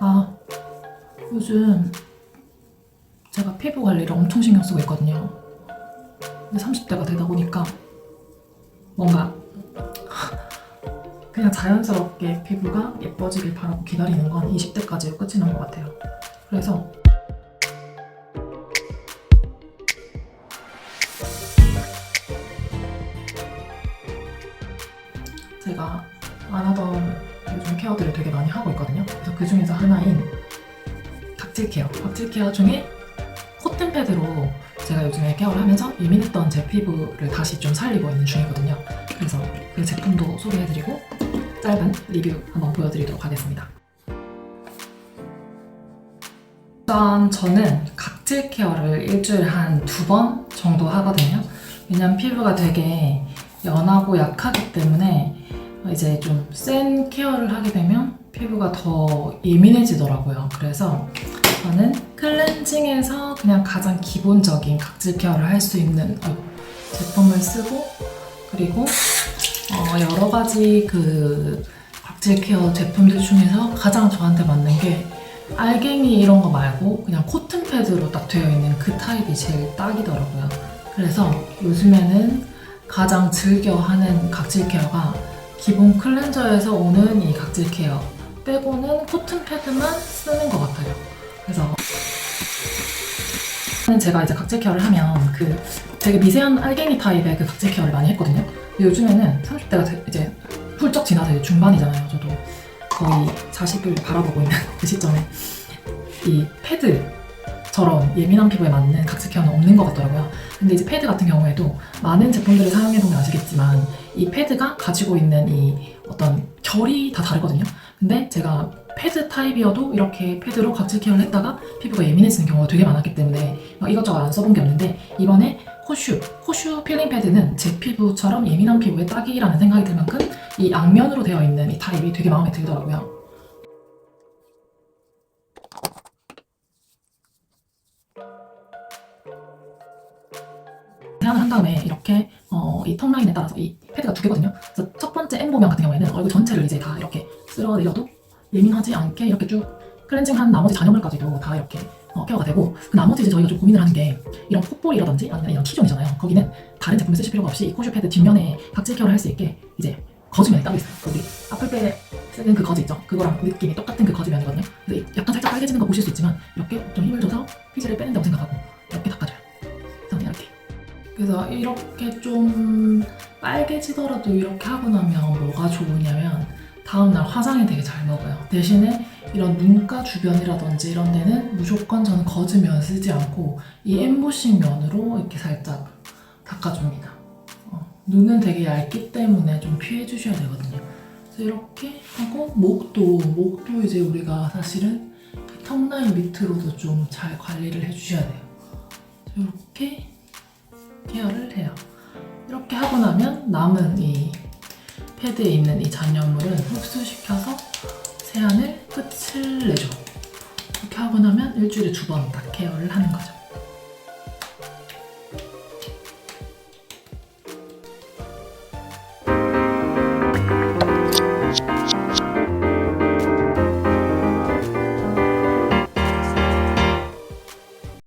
아, 요즘 제가 피부 관리를 엄청 신경 쓰고 있거든요. 근데 30대가 되다 보니까 뭔가 그냥 자연스럽게 피부가 예뻐지길 바라고 기다리는 건 20대까지 끝이 난 것 같아요. 그래서 제가 안 하던 요즘 케어들을 되게 많이 하고 있거든요. 그래서 그 중에서 하나인 각질 케어. 각질 케어 중에 코튼 패드로 제가 요즘에 케어를 하면서 예민했던 제 피부를 다시 좀 살리고 있는 중이거든요. 그래서 그 제품도 소개해드리고 짧은 리뷰 한번 보여드리도록 하겠습니다. 일단 저는 각질 케어를 일주일에 한 두 번 정도 하거든요. 왜냐면 피부가 되게 연하고 약하기 때문에 이제 좀 센 케어를 하게 되면 피부가 더 예민해지더라고요. 그래서 저는 클렌징에서 그냥 가장 기본적인 각질 케어를 할 수 있는 제품을 쓰고 그리고 어, 여러 가지 그 각질 케어 제품들 중에서 가장 저한테 맞는 게 알갱이 이런 거 말고 그냥 코튼 패드로 딱 되어 있는 그 타입이 제일 딱이더라고요. 그래서 요즘에는 가장 즐겨 하는 각질 케어가 기본 클렌저에서 오는 이 각질 케어 빼고는 코튼 패드만 쓰는 것 같아요. 그래서 제가 이제 각질 케어를 하면 그 되게 미세한 알갱이 타입의 그 각질 케어를 많이 했거든요. 근데 요즘에는 30대가 이제 훌쩍 지나서 이제 중반이잖아요. 저도 거의 40을 바라보고 있는 그 시점에 이 패드처럼 예민한 피부에 맞는 각질 케어는 없는 것 같더라고요. 근데 이제 패드 같은 경우에도 많은 제품들을 사용해보면 아시겠지만 이 패드가 가지고 있는 이 어떤 결이 다 다르거든요. 근데 제가 패드 타입이어도 이렇게 패드로 각질 케어를 했다가 피부가 예민해지는 경우가 되게 많았기 때문에 막 이것저것 안 써본 게 없는데 이번에 호슈, 호슈 필링 패드는 제 피부처럼 예민한 피부에 딱이라는 생각이 들 만큼 이 양면으로 되어 있는 이 타입이 되게 마음에 들더라고요. 다음에 이렇게 어, 이 턱 라인에 따라서 이 패드가 두 개거든요. 그래서 첫 번째 M 모양 같은 경우에는 얼굴 전체를 이제 다 이렇게 쓸어내려도 예민하지 않게 이렇게 쭉 클렌징한 나머지 잔여물까지도 다 이렇게 어, 케어가 되고 그 나머지 이제 저희가 좀 고민을 하는 게 이런 콧볼이라든지 아니면 이런 T존이잖아요. 거기는 다른 제품을 쓰실 필요가 없이 이 코슈 패드 뒷면에 각질 케어를 할 수 있게 이제 거즈면이 따로 있어요. 거기 아플 때 쓰는 그 거즈 있죠. 그거랑 느낌이 똑같은 그 거즈면이거든요. 그래서 약간 살짝 빨개지는 거 보실 수 있지만 이렇게 좀 힘을 줘 그래서 이렇게 좀 빨개지더라도 이렇게 하고 나면 뭐가 좋으냐면 다음날 화장이 되게 잘 먹어요. 대신에 이런 눈가 주변이라든지 이런 데는 무조건 저는 거즈 면 쓰지 않고 이 엠보싱 면으로 이렇게 살짝 닦아줍니다. 어, 눈은 되게 얇기 때문에 좀 피해 주셔야 되거든요. 그래서 이렇게 하고 목도 목도 이제 우리가 사실은 이 턱라인 밑으로도 좀 잘 관리를 해주셔야 돼요. 이렇게 케어를 해요. 이렇게 하고 나면 남은 이 패드에 있는 이 잔여물은 흡수시켜서 세안을 끝을 내줘. 이렇게 하고 나면 일주일에 두 번 딱 케어를 하는 거죠.